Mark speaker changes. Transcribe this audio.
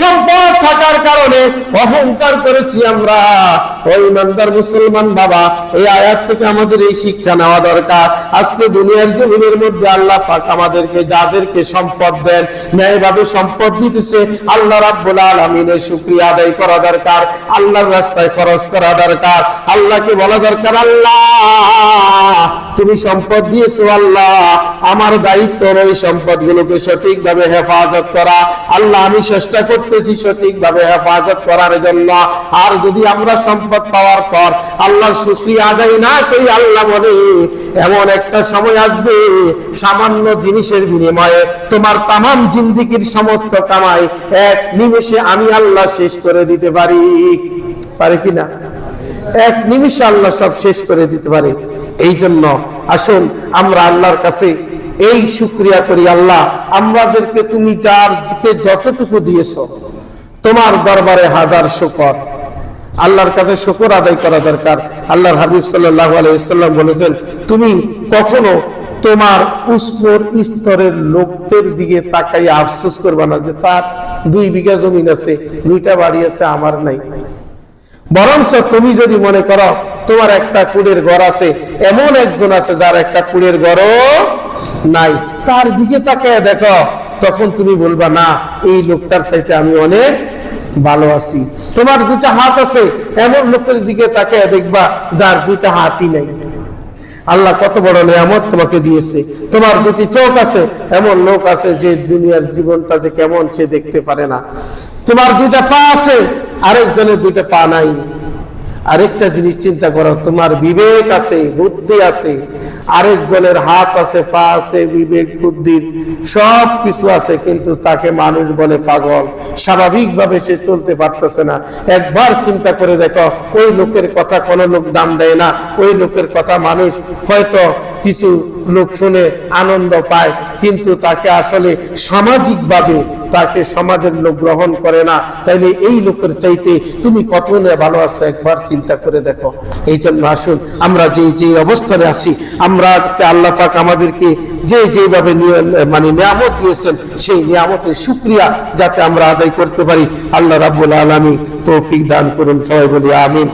Speaker 1: সম্পদ থাকার কারণে অহংকার করেছি আমরা। ইমানদার মুসলমান বাবা, এই আয়াত থেকে আমাদের এই শিক্ষা নেওয়া দরকার। আজকে দুনিয়ার জমিনের মধ্যে আল্লাহ পাক আমাদেরকে যাদেরকে সম্পদ দেন, ন্যায়ভাবে সম্পদ দিতেছে, আল্লাহ রাব্বুল আলামিনের শুকরিয়া আদায় করা দরকার, আল্লাহর রাস্তায় খরচ করা দরকার, আল্লাহকে বলা দরকার, আল্লাহ! তুমি সম্পদ দিয়েছ আল্লাহ। আমার দায়িত্ব ওই সম্পদগুলোকে সঠিকভাবে হেফাজত করা। আল্লাহ, আমি চেষ্টা করতেছি সঠিকভাবে হেফাজত করার জন্য। আর যদি আমরা সম্পদ পাওয়ার পর আল্লাহর শুকরিয়া আদায় না করি, আল্লাহ বলে, এমন একটা সময় আসবে, সামান্য জিনিসের বিনিময়ে তোমার তামাম জিন্দিগির সমস্ত কামাই এক নিমেষে আমি আল্লাহ শেষ করে দিতে পারি। পারে কিনা এক নিমিষে আল্লাহ সব শেষ করে দিতে পারে। এই জন্য আসুন, আমরা আল্লাহর কাছে এই শুক্রিয়া করি, আল্লাহ, আমাদেরকে তুমি যারকে যতটুকু দিয়েছ, তোমার দরবারে হাজার শুকর। আল্লাহর কাছে শুকর আদায় করা দরকার। আল্লাহর হাবিব সাল্লাহ আলাইসাল্লাম বলেছেন, তুমি কখনো তোমার উষ্ণর স্তরের লোকদের দিকে তাকাই আফসোস করবা না যে তার দুই বিঘা জমিন আছে, দুইটা বাড়ি আছে, আমার নাই। বরঞ্চ তুমি যদি মনে করো তোমার একটা কুড়ের ঘর আছে, এমন একজন আছে যার একটা কুড়ের ঘরও নাই। তার দিকে তাকে দেখো, তখন তুমি বলবা, না, এই লোকটার চাইতে আমি অনেক ভালো আছি। তোমার দুটা হাত আছে, এমন লোকের দিকে তাকে দেখবা, যার দুটা হাতই নাই। আল্লাহ কত বড় নিয়ামত তোমাকে দিয়েছে। তোমার দুটি চোখ আছে, এমন লোক আছে যে দুনিয়ার জীবনটা যে কেমন সে দেখতে পারে না। তোমার দুইটা পা আছে, আরেকজনের দুইটা পা নাই। আরেকটা জিনিস চিন্তা করো, তোমার বিবেক আছে, বুদ্ধি আছে, আরেকজনের হাত আছে, পা আছে, বিবেক বুদ্ধি সব কিছু আছে, কিন্তু তাকে মানুষ বলে পাগল। স্বাভাবিকভাবে সে চলতে পারতেছে না। একবার চিন্তা করে দেখো, ওই লোকের কথা কোনো লোক দাম দেয় না। ওই লোকের কথা মানুষ হয়তো কিছু লোক শুনে আনন্দ পায়। কিন্তু তাকে আসলে সামাজিকভাবে তাকে সমাজের লোক গ্রহণ করে না। তাইলে এই লোকের চাইতে তুমি কত ভালো আছো একবার চিন্তা করে দেখো। এই জন্য আসুন, আমরা যে যে অবস্থানে আছি, আমরা আল্লাহ পাক আমাদেরকে যে যেভাবে মানে নিয়ামত দিয়েছেন, সেই নিয়ামতের সুক্রিয়া যাতে আমরা আদায় করতে পারি। আল্লাহ রাব্বুল আলামিন তৌফিক দান করুন, সবাই বলি আমিন।